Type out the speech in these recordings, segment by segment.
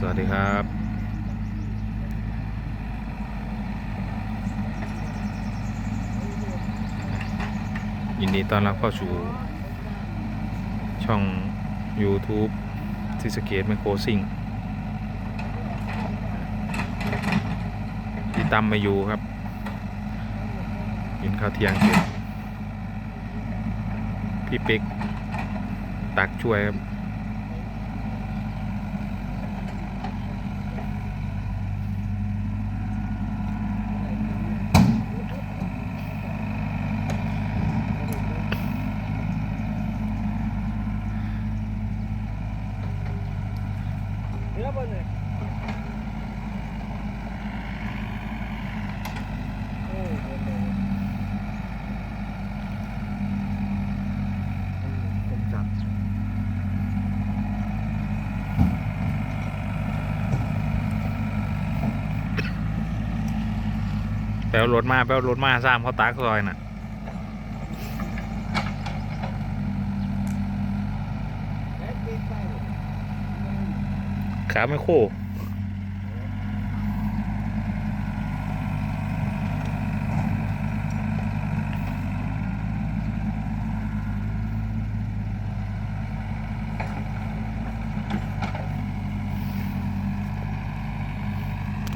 สวัสดีครับยินดีต้อนรับเข้าสู่ช่อง YouTube ซิสเกตแมคโครซิงพี่ตั้มมาอยู่ครับกินข้าวเที่ยงเสร็จพี่ปิ๊กตักช่วยครับ Mira pone. Không chặt. แปล รถมาแปลรถมาสร้างเขาตักซอยน่ะขาไม่โค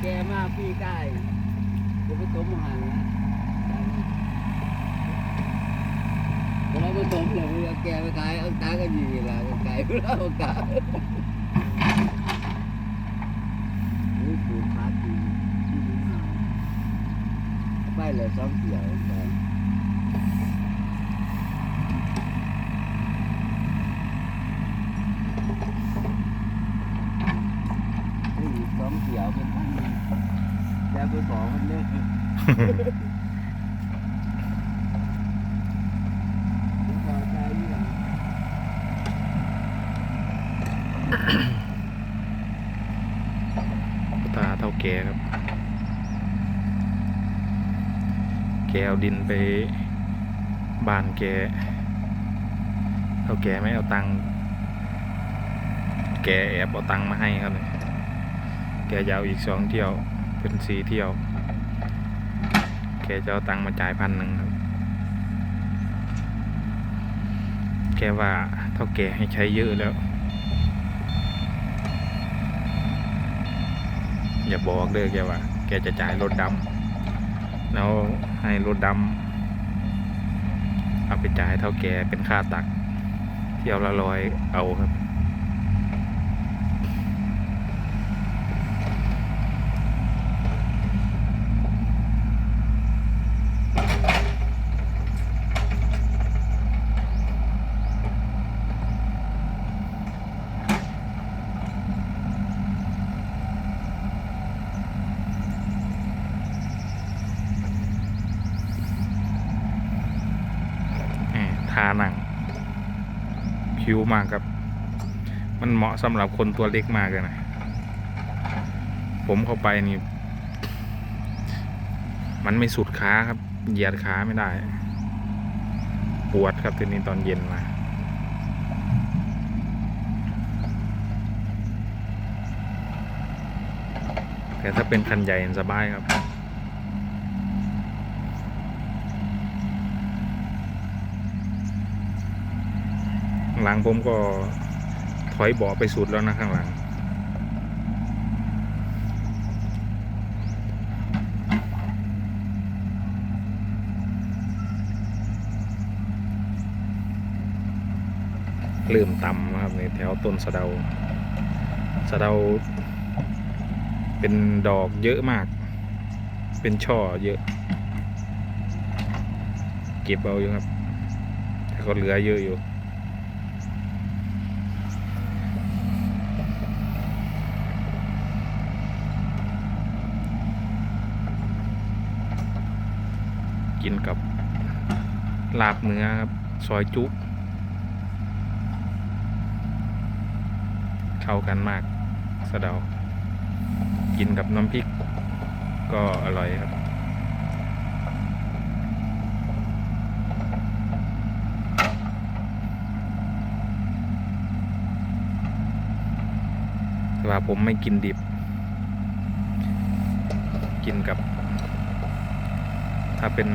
แกมาพี่ใก ล้จะไปต้มอาหารนะเวลาไปต้มเลยเอาแกไปขายเอาตาก็ยีละไก่เวลาเอาตานี่ปูพาตีที่ดูหาไปเลยสองเกี่ยวไป ผู้หญิงสองเกี่ยวเป็นพันหนึ่ง อย่าไปบอกมันเลยผมพอใจอยู่แล้วตาเท่าแกครับ แกเอาดินไปบ้านแกเท่าแกไม่เอาตังค์แกแอบเอาตังค์มาให้ครับเนี่ยแกจะเอาอีกสองเที่ยว เป็นสี่เที่ยวแกจะเอาตังค์มาจ่ายพันหนึ่งครับ แกว่าเท่าแกให้ใช้เยอะแล้ว อย่าบอกเด้อแกว่า แกจะจ่ายรถดำแล้วให้รถดำเอาไปจ่ายเท่าแกเป็นค่าตัก เที่ยวละร้อยเอาครับ แหม่ทาหนังผิวมากครับ มันเหมาะสำหรับคนตัวเล็กมากเลยนะ ผมเข้าไปนี่ มันไม่สุดขาครับ เหยียดขาไม่ได้ ปวดครับทีนี้ตอนเย็นมาแต่ถ้าเป็นคันใหญ่สบายครับ หลังผมก็ถอยเบาะไปสุดแล้วนะข้างหลัง เริ่มต่ำนะครับในแถวต้นสะเดา สะเดา เป็นดอกเยอะมาก เป็นช่อเยอะ เก็บเอาอยู่ครับ แต่ก็เหลือเยอะอยู่ กินกับลาบเนื้อครับซอยจุเข้ากันมากสะเดา กินกับน้ำพริก ก็อร่อยครับแต่ว่าผมไม่กินดิบ กินกับ ถ้าเป็น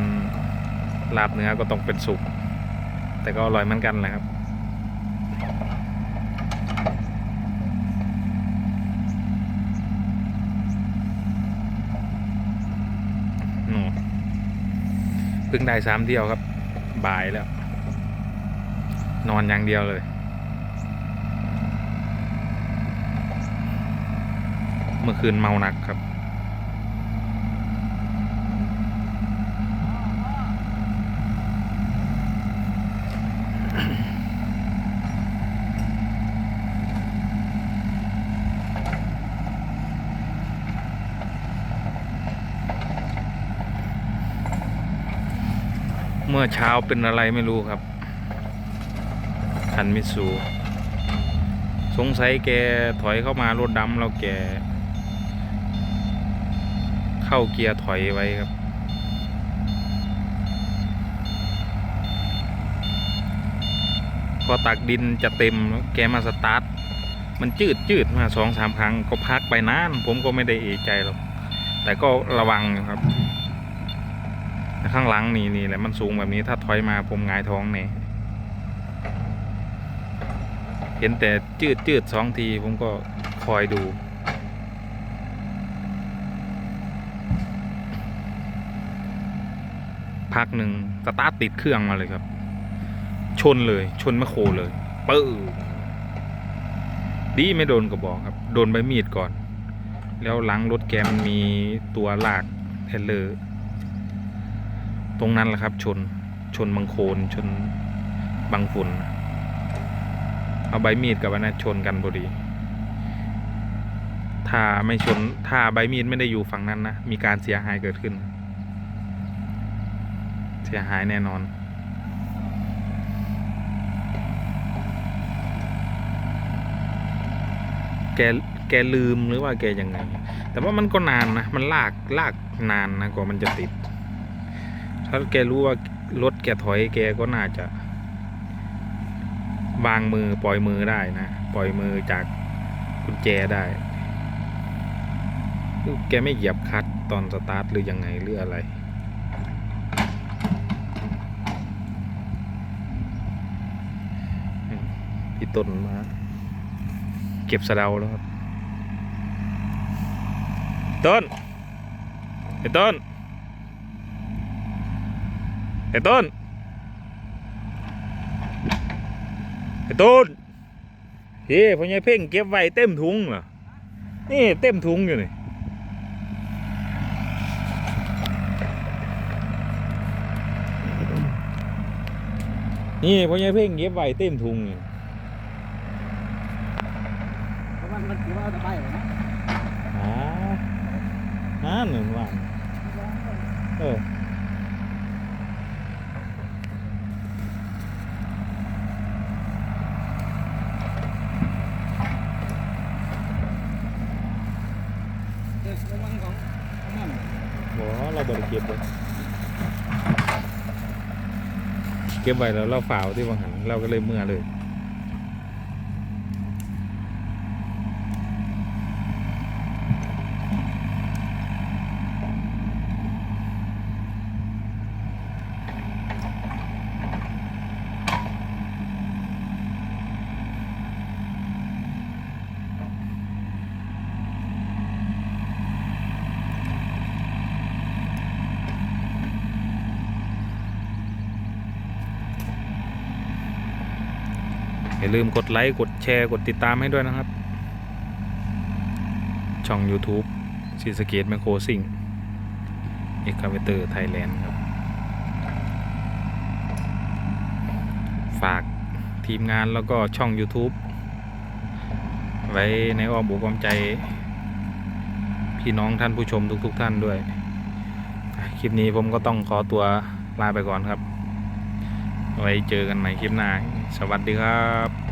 ลาบเนื้อก็ต้องเป็นสุก แต่ก็อร่อยเหมือนกันแหละครับนูเพิ่งได้สามเที่ยวครับ บ่ายแล้ว นอนอย่างเดียวเลยเมื่อคืนเมาหนักครับ มื่อเช้าเป็นอะไรไม่รู้ครับ คันมิตซูสงสัยแกถอยเข้ามารถดำแล้วแก เข้าเกียร์ถอยไว้ครับ พอตักดินจะเต็มแล้วแกมาสตาร์ท มันจืดจืดมาสองสามครั้งก็พักไปนาน ผมก็ไม่ได้เอะใจหรอก แต่ก็ระวังครับ ข้างหลังนี่นี่แหละมันสูงแบบนี้ถ้าถอยมาผมงายท้องแน่เห็นแต่จืดจืดสองทีผมก็คอยดูพักหนึ่งสตาร์ทติดเครื่องมาเลยครับ ชนเลย ชนมคโคเลยปื้อดีไม่โดนกระบอกครับ โดนใบมีดก่อน แล้วหลังรถแกมันมีตัวลากเทรลเลอร์ ตรงนั้นแหละครับ ชนชนบังโคลนชนบังฝุ่นเอาใบมีดกับอันนั้นชนกันพอดี ถ้าไม่ชนถ้าใบมีดไม่ได้อยู่ฝั่งนั้นนะ มีการเสียหายเกิดขึ้น เสียหายแน่นอนแกแกลืมหรือว่าแกยังไง แต่ว่ามันก็นานนะ มันลากลากนานนะกว่ามันจะติด ถ้าแกรู้ว่ารถแกถอยแกก็น่าจะวางมือปล่อยมือได้นะ ปล่อยมือจากกุญแจได้ แกไม่เหยียบคลัตช์ตอนสตาร์ทหรือยังไงหรืออะไร พี่ต้นมา เก็บสะเดาแล้วครับ ต้นไอ้ต้น ไอ้ต้น ไอ้ต้นเฮ้พ่อใหญ่เพ่งเก็บไว้เต็มถุงเหรอนี่เต็มถุงอยู่นี่นี่พ่อใหญ่เพ่งเก็บไว้เต็มถุงอยู่มันถือว่าเอาตะไคร้เลยนะอ่าอ่าหนึ่งวันเออ เออระ วังของของมันบอกว่าเราบริเก็บเลยเก็บไว้แล้วเราฝ่าวที่วังหันเราก็เลยเมื่อเลย อย่าลืมกดไลค์ กดแชร์ กดติดตามให้ด้วยนะครับ ช่อง YouTube ซีสเกตแมคโครซิงเอ็กคาเวเตอร์ไทยแลนด์ครับ ฝากทีมงานแล้วก็ช่อง YouTube ไว้ในอ้อมอกอ้อมใจ พี่น้องท่านผู้ชมทุก ๆ ท่านด้วย คลิปนี้ผมก็ต้องขอตัวลาไปก่อนครับ ไว้เจอกันใหม่คลิปหน้า สวัสดีครับ